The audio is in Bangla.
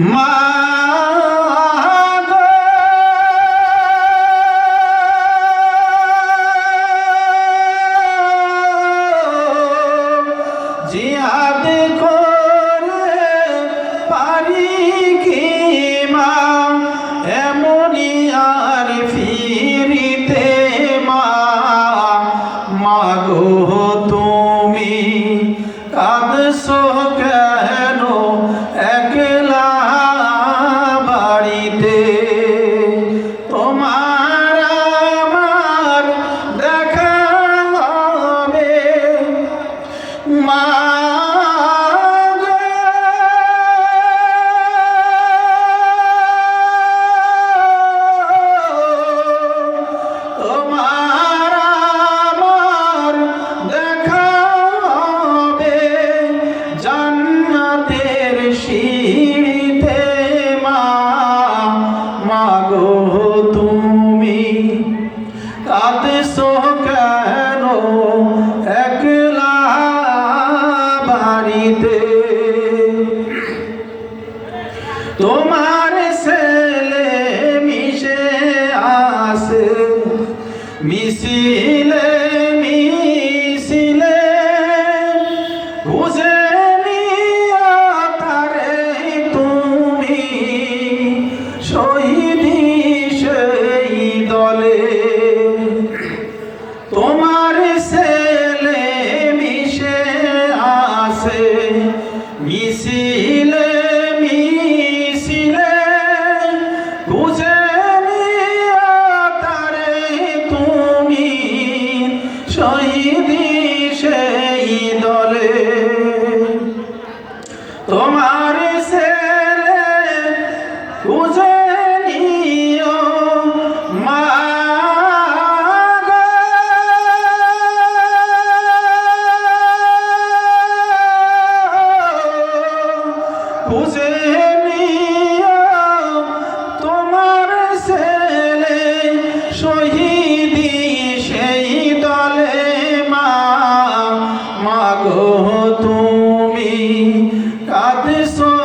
মা গো। করে পারি কি মা? এমনই আর ফিরিতে মা। মাগো তুমি কাঁদছো কেন? বাড়িতে তোমার ছেলে মিশে আসে মিছিলে মিছিলে মিছিলে খুঁজে তারে তুমি শহীদি সেই দলে তোমার ছেলে খুঁজে খুঁজে তোমার ছেলে শহীদি সেই দলে মা। মাগো তুমি কাঁদছো